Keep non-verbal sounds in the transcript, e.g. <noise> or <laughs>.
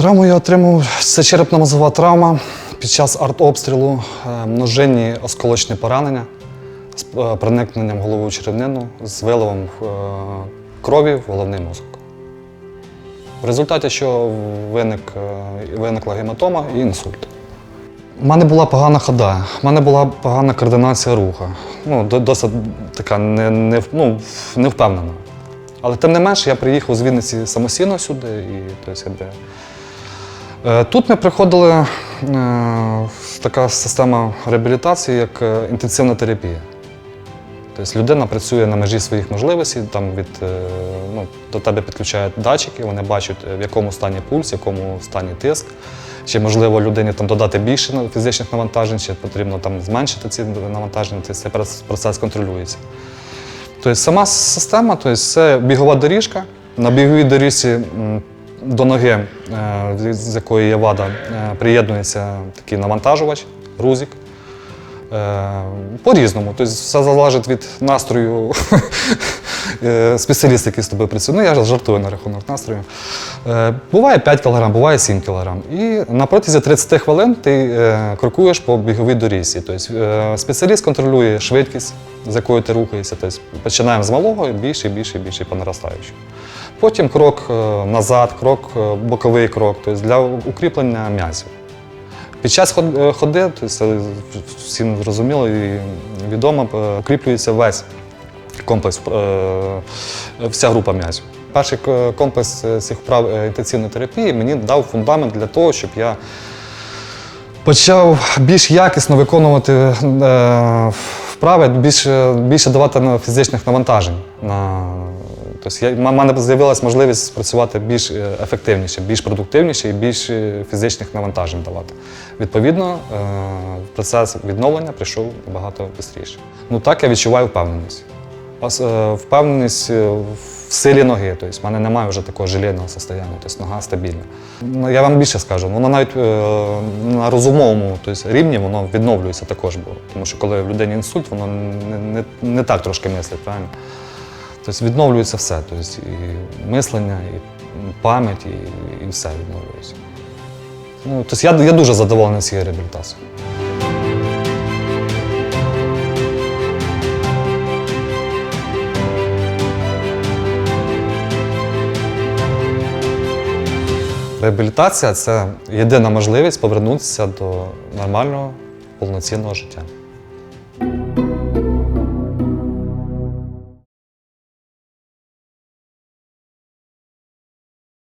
Травму я отримав. Це черепно-мозгова травма під час артобстрілу, е, множинні осколочні поранення з е, проникненням в голову черевнину з виливом е, крові в головний мозок. В результаті що виник, виникла гематома і інсульт. У мене була погана хода, у мене була погана координація руху. Ну, досить така не, не, ну, невпевнена. Але тим не менш, я приїхав з Вінниці самостійно сюди. І, тобто, Е, Тут ми приходили е, така система реабілітації, як е, інтенсивна терапія. Тобто людина працює на межі своїх можливостей, там від, е, ну, до тебе підключають датчики, вони бачать, е, в якому стані пульс, в якому стані тиск, чи можливо людині там, додати більше фізичних навантажень, чи потрібно там, зменшити ці навантаження, тобто цей процес- контролюється. Тобто сама система тобто, це бігова доріжка. На біговій доріжці до ноги, е, з якої є вада, е, приєднується такий навантажувач, грузик. Е, По-різному. Тобто все залежить від настрою <laughs> спеціаліста, який з тобою працює. Ну, я жартую на рахунок настрою. Буває 5 кг, буває 7 кг. І на протязі 30 хвилин ти крокуєш по біговій доріжці. Тобто спеціаліст контролює швидкість, з якою ти рухаєшся. Тобто починаємо з малого більше, більше, більше по наростаючому. Потім крок е, назад, крок, е, боковий крок, тобто для укріплення м'язів. Під час е, ходи, це всім зрозуміло і відомо, укріплюється весь комплекс, вся група м'язів. Перший комплекс цих вправ інтенсивної терапії мені дав фундамент для того, щоб я почав більш якісно виконувати вправи, більше, більше давати фізичних навантажень. На, тобто в мене з'явилася можливість працювати більш е, ефективніше, більш продуктивніше і більш е, фізичних навантажень давати. Відповідно, е, процес відновлення прийшов набагато швидше. Ну так я відчуваю впевненість. Впевненість в силі ноги. Тобто, в мене немає вже такого железного состояння, тобто нога стабільна. Ну, Я вам більше скажу, воно навіть на розумовому тобто, рівні воно відновлюється також. Бо, тому що коли в людині інсульт, воно не, не, не так трошки мислить, правильно? Тобто відновлюється все. Тобто, і мислення, і пам'ять, і, і все відновлюється. Ну, тобто, я, я дуже задоволений цією реабілітацією. Реабілітація це єдина можливість повернутися до нормального повноцінного життя.